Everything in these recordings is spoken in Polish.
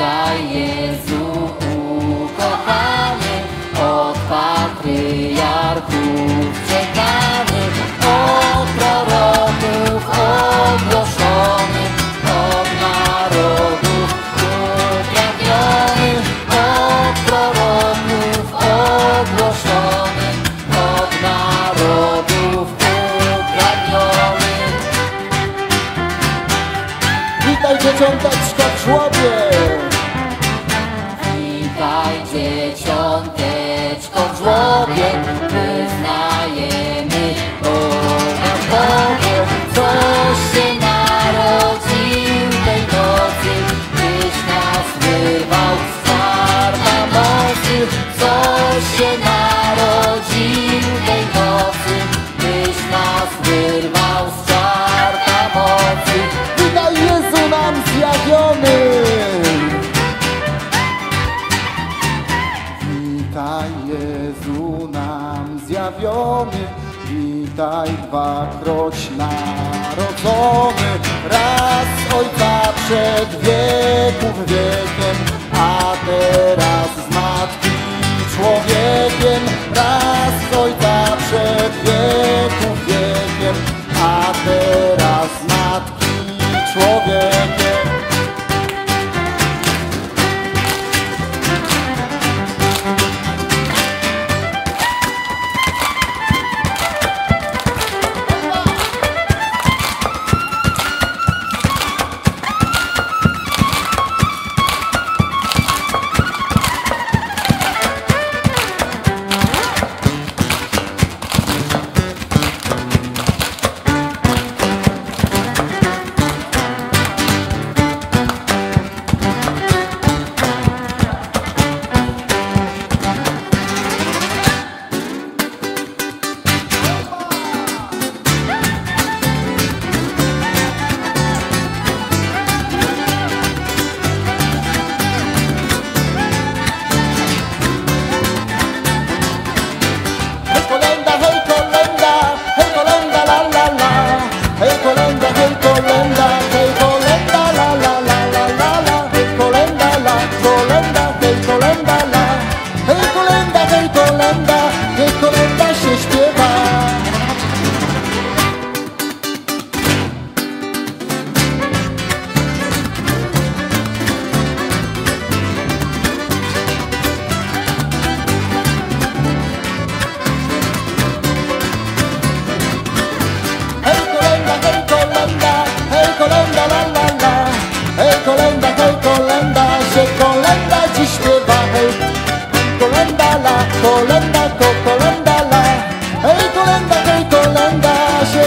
Wstań, Jezu ukochany, od patriarchów ciekawy, od proroków ogłoszony, od narodów upragniony, od proroków ogłoszony, od narodów upragniony. Witaj dzieciątka! dzieciąteczko w żłobie. Witaj Jezu nam zjawiony, witaj dwakroć narodzony, raz Ojca przed wieków wiekiem, a teraz z Matki człowiekiem, raz Ojca przed wieków wiekiem, a teraz z Matki człowiekiem.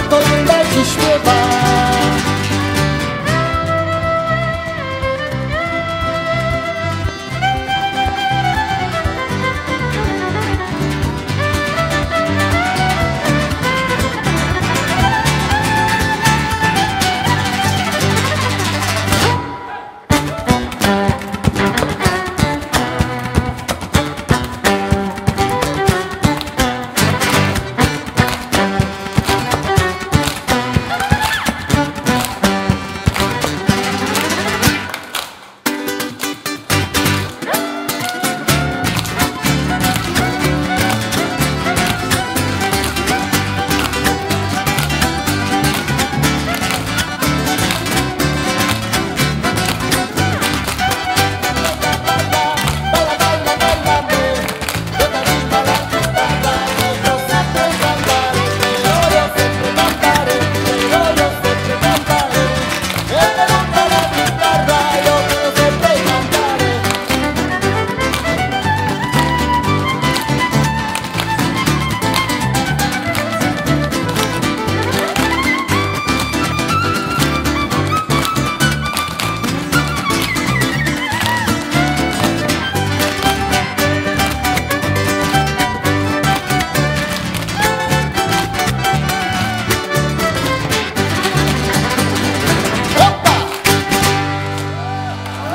todo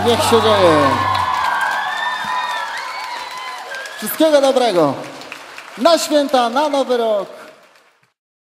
niech się dzieje. Wszystkiego dobrego. Na święta, na nowy rok.